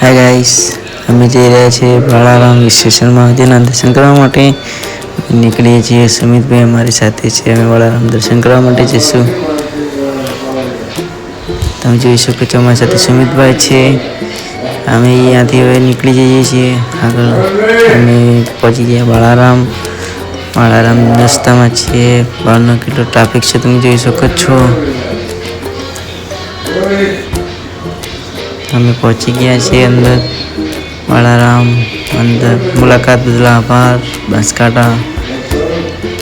Hi guys અમે જઈ રહ્યા છીએ બાળારામ સ્ટેશનમાં જેના દર્શન કરવા માટે. નીકળીએ છીએ સુમિતભાઈ અમારી સાથે છે, અમે બાળારામ દર્શન કરવા માટે જઈશું. તમે જોઈ શકો છો અમારી સાથે સુમિતભાઈ છે. અમે અહીંયાથી હવે નીકળી જઈએ છીએ. આગળ અમે પહોંચી ગયા બાળારામ બાળારામ રસ્તામાં છીએ. બહારનો કેટલો ટ્રાફિક છે તમે જોઈ શકો છો. અમે પહોંચી ગયા છીએ અંદર. બાળારામ અંદર મુલાકાત બદલ આભાર. બનાસકાંઠા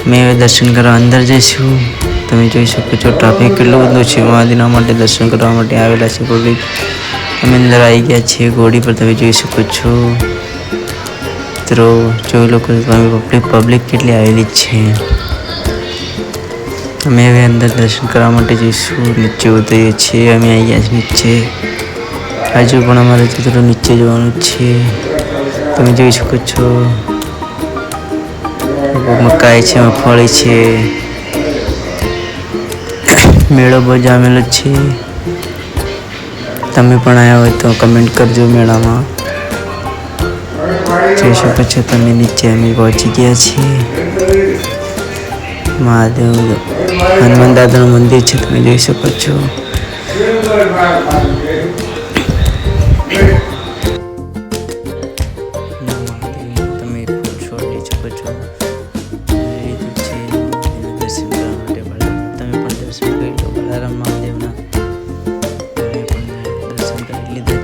મેં હવે દર્શન કરવા અંદર જઈશું તમે જોઈ શકો છો ટ્રાફિક કેટલું બધું છે. મહાદીના માટે દર્શન કરવા માટે આવેલા છે પબ્લિક અમે અંદર આવી ગયા છીએ, ઘોડી પર તમે જોઈ શકો છો. મિત્રો, જોઈ લોકો પબ્લિક પબ્લિક કેટલી આવેલી છે. અમે હવે અંદર દર્શન કરવા માટે જઈશું. નીચે ઉતરીએ છીએ. અમે આવી ગયા છીએ નીચે હજુ પણ અમારે ચિત્ર નીચે જવાનું છે. તમે જોઈ શકો છો. મકાઈ છે મગફળી છે. મેળો બહુ જામેલો છે. તમે પણ આવ્યા હોય તો કમેન્ટ કરજો મેળામાં. જોઈ શકો છો તમે નીચે અમે પહોંચી ગયા છીએ. મહાદેવ હનુમાન દાદાનું મંદિર છે, તમે જોઈ શકો છો.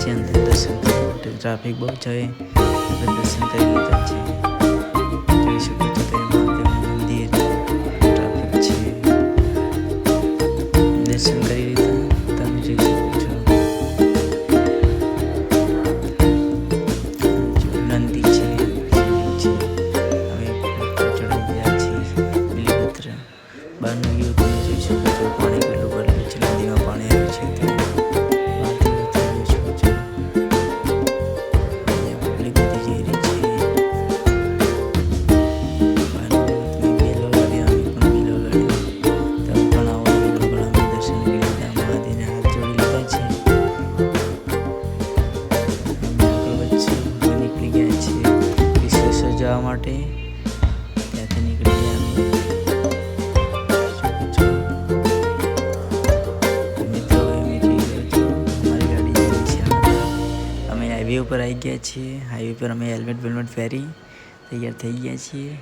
છે અંદર દર્શન ટ્રાફિક બહુ છે દર્શન કરી ઉપર આવી ગયા છીએ. હાઈવે પર અમે હેલ્મેટ વેલ્મેટ પહેરી તૈયાર થઈ ગયા છીએ.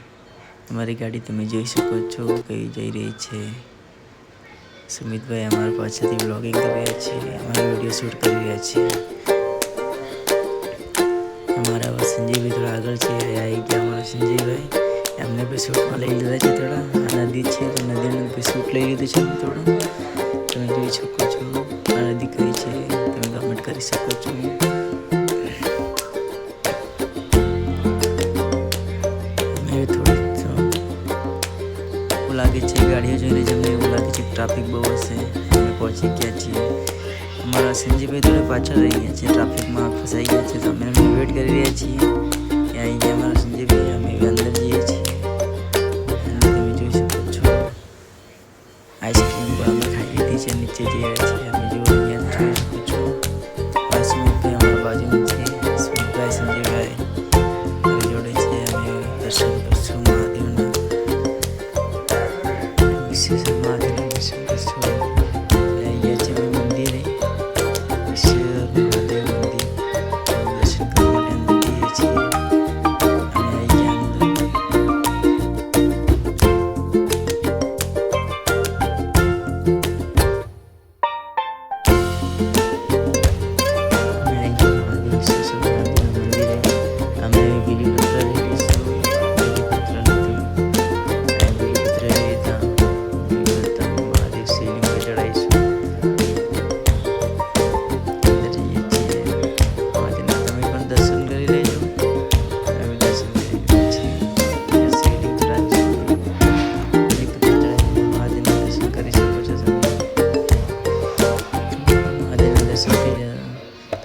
અમારી ગાડી તમે જોઈ શકો છો કઈ જઈ રહી છે. સુમિતભાઈ અમારા પાછળથી બ્લોગિંગ કરી રહ્યા છીએ અમારા વીડિયો શૂટ કરી રહ્યા છીએ અમારા સંજયભાઈ થોડા આગળ છે. આવી ગયા અમારા સંજયભાઈ એમને બી શૂટમાં લઈ લીધા છે થોડા. આ નદી છે તો નદીનું બી શૂટ લઈ લીધું છે થોડું. તમે જોઈ શકો છો. આ નદી કઈ છે તમે કમેન્ટ કરી શકો છો. ટ્રાફિક બહુ હશે અમે પહોંચી ગયા છીએ અમારા સંજીભાઈ થોડા પાછળ રહી ગયા છે ટ્રાફિકમાં ફસાઈ ગયા છે તો અમે એમની વેટ કરી રહ્યા છીએ એ આવી ગયા અમારા સંજીભાઈ અમે બી અંદર જઈએ છીએ અને તમે જોઈ શકો છો આઈસ્ક્રીમ પણ અમે ખાઈ લીધી છે નીચે જઈ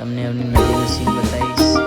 તમને એમની નદીનો સીન બતાવીશ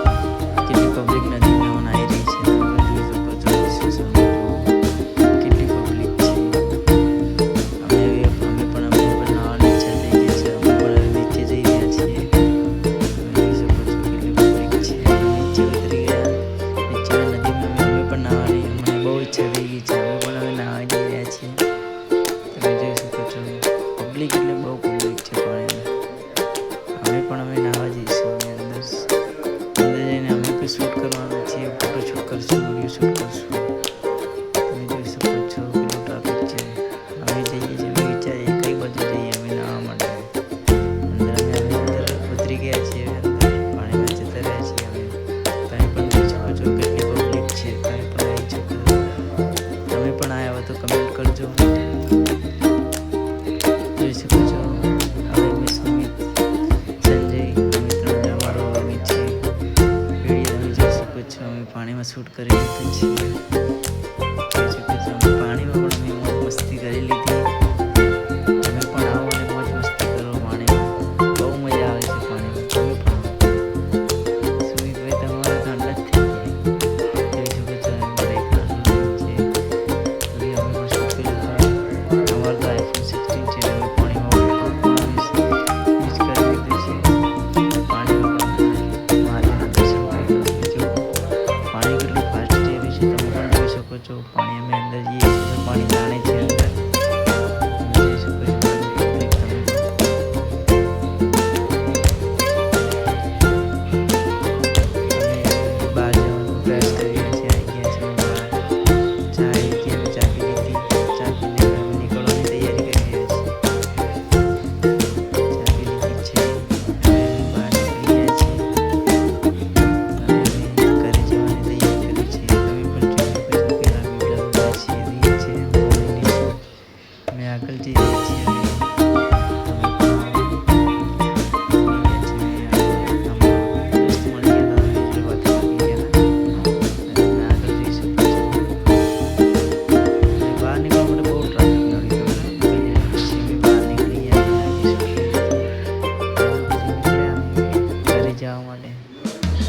કરી શકીએ છીએ.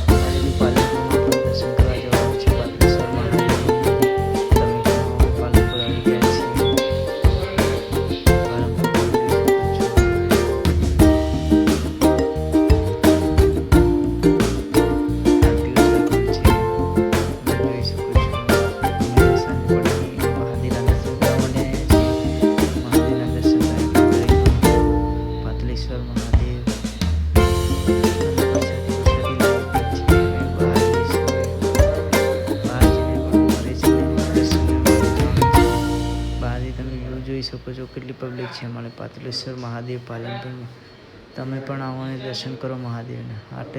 Yung pala kung mapunta sa graduate. શકો છો કેટલી પબ્લિક છે અમારે પાતળેશ્વર મહાદેવ પાલનપુરમાં. તમે પણ આવો દર્શન કરો મહાદેવના. આટલે